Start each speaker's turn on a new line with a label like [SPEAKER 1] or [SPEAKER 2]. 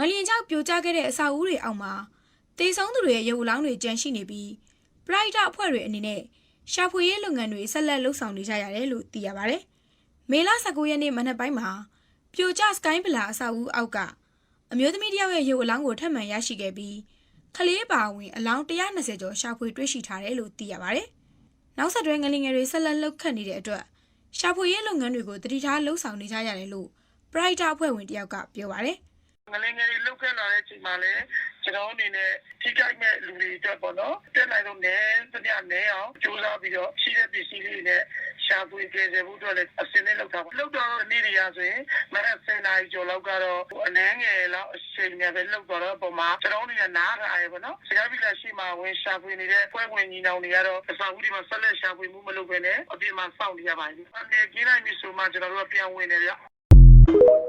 [SPEAKER 1] ငလျင်ကြောင့်ပြိုကျခဲ့တဲ့အဆောက်အဦတွေအောက်မှာတေဆုံးသူတွေရဲ့ရုပ်အလောင်းတွေကျန်ရှိနေပြီးပရိုက်တာအဖွဲ့တွေအနေနဲ့ရှာဖွေရေးလုပ်ငန်းတွေဆက်လက်လုပ်ဆောင်နေကြရတယ်လို့သိရပါတယ်။မေလ19ရက်နေ့မနက်ပိုင်းမှာပြိုကျစကိုင်းဗလာအဆောက်အဦအောက်ကအမျိုးသမီးတစ်ယောက်ရဲ့ရုပ်အလောင်းကိုထပ်မံရရှိခဲ့ပြီးကလေးပါဝင်အလောင်း120ကျော်ရှာဖွေတွေ့ရှိထားတယ်လို့သိရပါတယ်။နောက်ဆက်တွဲငလင်ငယ်တွေဆက်လက်လှုပ်ခတ်နေတဲ့အတွက်ရှာဖွေရေးလုပ်ငန်းတွေကိုတတိထားလှုပ်ဆောင်နေကြရတယ်လို့ပရိုက်တာအဖွဲ့ဝင်တစ်ယောက်ကပြောပါတယ်။
[SPEAKER 2] ငလင်ငယ်တွေလုတ်ခဲ့လာတဲ့အချိန်မှာလည်းကျွန်တော်အနေနဲ့ထိခိုက်မဲ့လူတွေအတွက်ပေါ့နော်တက်နိုင်တော့နဲတပြနဲအောင်ကြိုးစားပြီးတော့ရှိတဲ့ပစ္စည်းလေးတွေနဲ့ရှာဖွေကြည့်စေဖို့အတွက်လည်းအစင်းနဲ့လောက်တာပါလောက်တော့နေ့တွေကဆိုရင်မနက်7နာရီကျော်လောက်ကတော့အနည်းငယ်လောက်အချိန်နဲ့ပဲလောက်တော့တော့ပုံမှာကျွန်တော်အနေနဲ့နားခါရပေါ့နော်ဆရာပြည်လာရှိမှဝင်ရှာဖွေနေတဲ့ပွဲဝင်ညီနောင်တွေကတော့အစာဦးဒီမှာဆက်လက်ရှာဖွေမှုမလုပ်ဘဲနဲ့အပြင်မှာစောင့်နေရပါတယ်အနေကျင်းနိုင်ပြီဆိုမှကျွန်တော်တို့ကပြန်ဝင်နေကြ